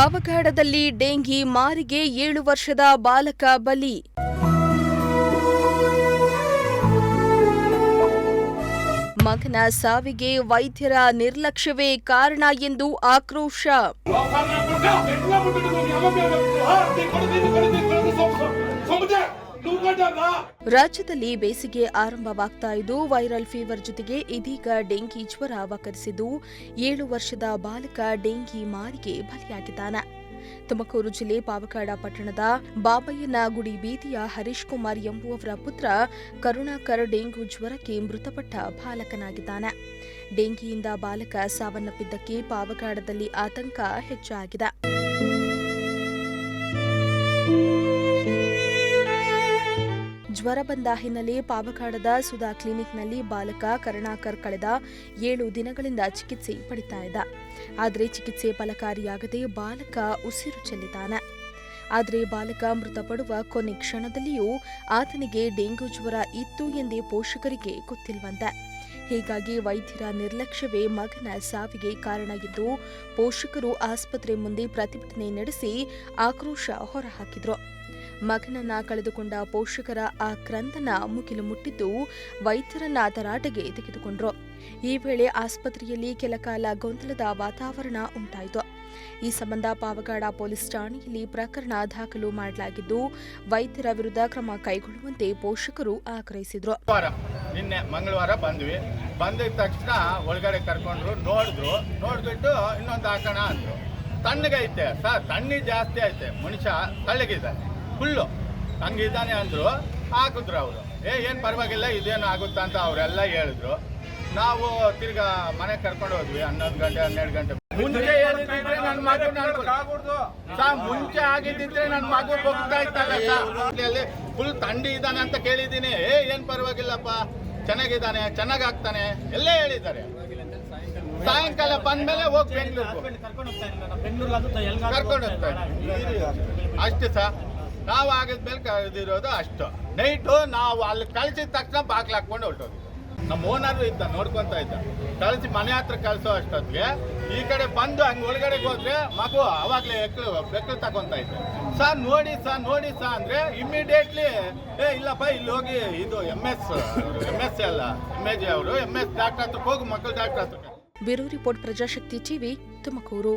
ಪಾವಗಡದಲ್ಲಿ dengue ಮಾರಿಗೆ ಏಳು ವರ್ಷದ ಬಾಲಕ ಬಲಿ. ಮಗನ ಸಾವಿಗೆ ವೈದ್ಯರ ನಿರ್ಲಕ್ಷ್ಯವೇ ಕಾರಣ ಎಂದು ಆಕ್ರೋಶ. ರಾಜ್ಯದಲ್ಲಿ ಬೇಸಿಗೆ ಆರಂಭವಾಗ್ತಾ ಇದ್ದು, ವೈರಲ್ ಫೀವರ್ ಜೊತೆಗೆ ಇದೀಗ ಡೆಂಗಿ ಜ್ವರ ವಕರಿಸಿದ್ದು ಏಳು ವರ್ಷದ ಬಾಲಕ ಡೆಂಗಿ ಮಾರಿಗೆ ಬಲಿಯಾಗಿದ್ದಾನೆ. ತುಮಕೂರು ಜಿಲ್ಲೆ ಪಾವಕಾಡ ಪಟ್ಟಣದ ಬಾಬಯ್ಯನ ಗುಡಿ ಬೀದಿಯ ಹರೀಶ್ ಕುಮಾರ್ ಎಂಬುವವರ ಪುತ್ರ ಕರುಣಾಕರ್ ಡೆಂಗು ಜ್ವರಕ್ಕೆ ಮೃತಪಟ್ಟ ಬಾಲಕನಾಗಿದ್ದಾನೆ. ಡೆಂಗಿಯಿಂದ ಬಾಲಕ ಸಾವನ್ನಪ್ಪಿದ್ದಕ್ಕೆ ಪಾವಕಾಡದಲ್ಲಿ ಆತಂಕ ಹೆಚ್ಚಾಗಿದೆ. ಜ್ವರ ಬಂದ ಹಿನ್ನೆಲೆ ಪಾವಗಾಡದ ಸುಧಾ ಕ್ಲಿನಿಕ್ನಲ್ಲಿ ಬಾಲಕ ಕರುಣಾಕರ್ ಕಳೆದ ಏಳು ದಿನಗಳಿಂದ ಚಿಕಿತ್ಸೆ ಪಡಿತಾ ಇದ್ದ. ಆದರೆ ಚಿಕಿತ್ಸೆ ಫಲಕಾರಿಯಾಗದೆ ಬಾಲಕ ಉಸಿರು ಚೆಲ್ಲಿದ್ದಾನೆ. ಆದರೆ ಬಾಲಕ ಮೃತಪಡುವ ಕೊನೆ ಕ್ಷಣದಲ್ಲಿಯೂ ಆತನಿಗೆ ಡೆಂಗು ಜ್ವರ ಇತ್ತು ಎಂದೇ ಪೋಷಕರಿಗೆ ಗೊತ್ತಿಲ್ವಂತೆ. ಹೀಗಾಗಿ ವೈದ್ಯರ ನಿರ್ಲಕ್ಷ್ಯವೇ ಮಗನ ಸಾವಿಗೆ ಕಾರಣ ಎಂದು ಪೋಷಕರು ಆಸ್ಪತ್ರೆ ಮುಂದೆ ಪ್ರತಿಭಟನೆ ನಡೆಸಿ ಆಕ್ರೋಶ ಹೊರಹಾಕಿದ್ರು. ಮಗನನ್ನ ಕಳೆದುಕೊಂಡ ಪೋಷಕರ ಆ ಕ್ರಂದನ ಮುಗಿಲು ಮುಟ್ಟಿದ್ದು ವೈದ್ಯರನ್ನ ತರಾಟೆಗೆ ತೆಗೆದುಕೊಂಡ್ರು. ಈ ವೇಳೆ ಆಸ್ಪತ್ರೆಯಲ್ಲಿ ಕೆಲ ಕಾಲ ಗೊಂದಲದ ವಾತಾವರಣ ಉಂಟಾಯಿತು. ಈ ಸಂಬಂಧ ಪಾವಗಾಡ ಪೊಲೀಸ್ ಠಾಣೆಯಲ್ಲಿ ಪ್ರಕರಣ ದಾಖಲು ಮಾಡಲಾಗಿದ್ದು, ವೈದ್ಯರ ವಿರುದ್ಧ ಕ್ರಮ ಕೈಗೊಳ್ಳುವಂತೆ ಪೋಷಕರು ಆಗ್ರಹಿಸಿದ್ರು. ನಿನ್ನೆ ಮಂಗಳವಾರ ಬಂದ್ವಿ. ಬಂದಿದ ತಕ್ಷಣ ಒಳಗಡೆ ಕರ್ಕೊಂಡ್ರು, ನೋಡಿದ್ರು. ನೋಡ್ಬಿಟ್ಟು ಇನ್ನೊಂದು ಹಾಕೋಣ ಅಂದ್ರು. ತಣ್ಣಗೈತೆ ಸರ್ ತಣ್ಣಿ ಜಾಸ್ತಿ ಐತೆ. ಮನುಷ್ಯ ತಳ್ಳಗಿದ್ದಾನೆ. ಫುಲ್ಲು. ಹಂಗಿದ್ದಾನೆ ಅಂದರು ಹಾಕಿದ್ರು ಅವರು. ಏ ಏನು ಪರವಾಗಿಲ್ಲ ಇದೇನು ಆಗುತ್ತಾ ಅಂತ ಅವರೆಲ್ಲ ಹೇಳಿದ್ರು. ನಾವು ತಿರ್ಗಾ ಮನೆ ಕರ್ಕೊಂಡು ಹೋದ್ವಿ ಹನ್ನೊಂದು ಗಂಟೆ ಹನ್ನೆರಡು ಗಂಟೆ. ಮುಂಚೆ ನನ್ನ ಮಗು ಮುಂಚೆ ಆಗಿದ್ದಿದ್ರೆ ನನ್ನ ಮಗು ಹೋಗ್ತಾ ಇತ್ತಲ್ಲ ಫುಲ್ ತಂಡಿ ಇದ್ದಾನೆ ಅಂತ ಕೇಳಿದ್ದೀನಿ. ಏ ಏನ್ ಪರವಾಗಿಲ್ಲಪ್ಪ. ಚೆನ್ನಾಗಿದ್ದಾನೆ ಚೆನ್ನಾಗ್ ಆಗ್ತಾನೆ ಎಲ್ಲೇ ಹೇಳಿದ್ದಾರೆ. ಸಾಯಂಕಾಲ ಬಂದ್ಮೇಲೆ ಹೋಗಿ ಬೆಂಗಳೂರು ಕರ್ಕೊಂಡು ಹೋಗ್ತಾ ಅಷ್ಟೇ ಅಷ್ಟು ಸಹ ನಾವು ಆಗಿದ್ಮೇಲೆ ಕಳೆದಿರೋದು ಅಷ್ಟು. ನೈಟು ನಾವು ಅಲ್ಲಿ ಕಳಿಸಿದ ತಕ್ಷಣ ಬಾಗಿಲು ಹಾಕೊಂಡು ಹೊರಟೋದು ನಮ್ಮ ಓನರ್ ಇದ್ದ, ನೋಡ್ಕೊಂತ ಇದ್ದ. ಕಳಿಸಿ ಮನೆ ಹತ್ರ ಕಳಿಸೋ ಅಷ್ಟೊತ್ತಿಗೆ ಈ ಕಡೆ ಬಂದು ಹಂಗೆ ಒಳಗಡೆ ಹೋದ್ರೆ ಮಗು ಅವಾಗಲೇ ಎಕ್ಕಳು ಬೆಕ್ಕಳು ತಗೊಂತ ಇದ್ದೆ. ಸರ್ ನೋಡಿ ಸರ್ ನೋಡಿ ಸರ್ ಅಂದ್ರೆ ಇಮಿಡಿಯೇಟ್ಲಿ ಏ, ಇಲ್ಲಪ್ಪ, ಇಲ್ಲಿ ಹೋಗಿ ಇದು ಎಂ ಎಸ್ ಎಂ ಎಸ್ ಅಲ್ಲ ಎಂ ಎ ಅವರು ಎಂ ಎಸ್ ಡಾಕ್ಟರ್ ಹತ್ರಕ್ಕೆ ಹೋಗಿ, ಮಕ್ಕಳು ಡಾಕ್ಟರ್ ಹತ್ರ bureau report Prajashakti TV Tumakuru.